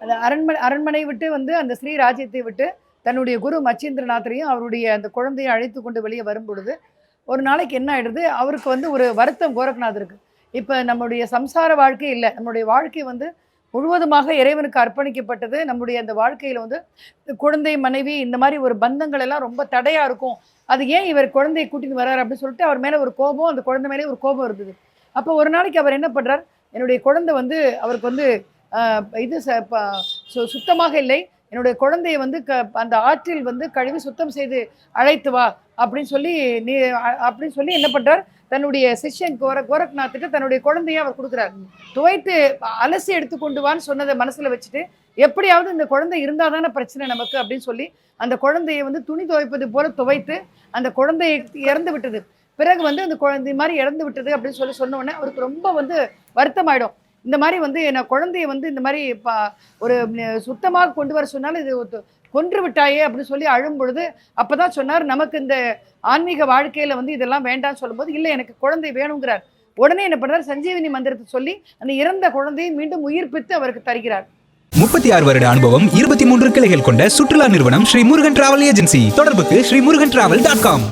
அந்த அரண்மனை அரண்மனை விட்டு வந்து அந்த ஸ்ரீ ராஜ்யத்தை விட்டு தன்னுடைய குரு மச்சேந்திரநாத்தரையும் அவருடைய அந்த குழந்தையை அழைத்து கொண்டு வெளியே வரும் பொழுது ஒரு நாளைக்கு என்ன ஆகிடுது அவருக்கு வந்து ஒரு வருத்தம் கோரக்நாதருக்கு இப்போ நம்முடைய சம்சார வாழ்க்கை இல்லை. நம்முடைய வாழ்க்கை வந்து முழுவதுமாக இறைவனுக்கு அர்ப்பணிக்கப்பட்டது. நம்முடைய அந்த வாழ்க்கையில் வந்து குழந்தை மனைவி இந்த மாதிரி ஒரு பந்தங்கள் எல்லாம் ரொம்ப தடையாக இருக்கும். அது ஏன் இவர் குழந்தையை கூட்டிட்டு வர்றாரு அப்படின்னு சொல்லிட்டு அவர் மேலே ஒரு கோபம் அந்த குழந்தை மேலே ஒரு கோபம் இருந்தது. அப்போ ஒரு நாளைக்கு அவர் என்ன பண்ணுறார் என்னுடைய குழந்தை வந்து அவருக்கு வந்து இது ச- ப- சு- சுத்தமாக இல்லை. என்னுடைய குழந்தையை வந்து க அந்த ஆற்றில் வந்து கழுவி சுத்தம் செய்து அழைத்து வா அப்படின்னு சொல்லி நீ அப்படின்னு சொல்லி என்ன பண்ணுறார் தன்னுடைய சிஷ்யன் கோர கோரக்நாத்துக்கு தன்னுடைய குழந்தையை அவர் கொடுக்குறார். துவைத்து அலசி எடுத்து கொண்டு வான்னு சொன்னதை மனசில் வச்சுட்டு எப்படியாவது இந்த குழந்தை இருந்தால் தானே பிரச்சனை நமக்கு அப்படின்னு சொல்லி அந்த குழந்தையை வந்து துணி துவைப்பது போல துவைத்து அந்த குழந்தையை இறந்து விட்டது. பிறகு வந்து அந்த குழந்தை மாதிரி இறந்து விட்டது அப்படின்னு சொல்லி சொன்ன உடனே அவருக்கு ரொம்ப வந்து வருத்தமாயிடும். இந்த மாதிரி வந்து என்ன குழந்தைய வந்து இந்த மாதிரி இப்போ ஒரு சுத்தமாக கொண்டு வர சொன்னாலும் இது கொன்று விட்டாயே அப்படின்னு சொல்லி அழும் பொழுது அப்பதான் சொன்னார் நமக்கு இந்த ஆன்மீக வாழ்க்கையில வந்து இதெல்லாம் வேண்டாம்னு சொல்லும்போது இல்லை எனக்கு குழந்தை வேணுங்கிறார். உடனே என்ன பண்ணுறார் சஞ்சீவினி மந்திரத்தை சொல்லி அந்த இறந்த குழந்தையை மீண்டும் உயிர்ப்பித்து அவருக்கு தருகிறார். முப்பத்தி ஆறு வருட அனுபவம் இருபத்தி மூன்று கிளைகள் கொண்ட சுற்றுலா நிறுவனம் ஸ்ரீ முருகன் டிராவல் ஏஜென்சி. தொடர்புக்கு Sri Murugan travel dot com.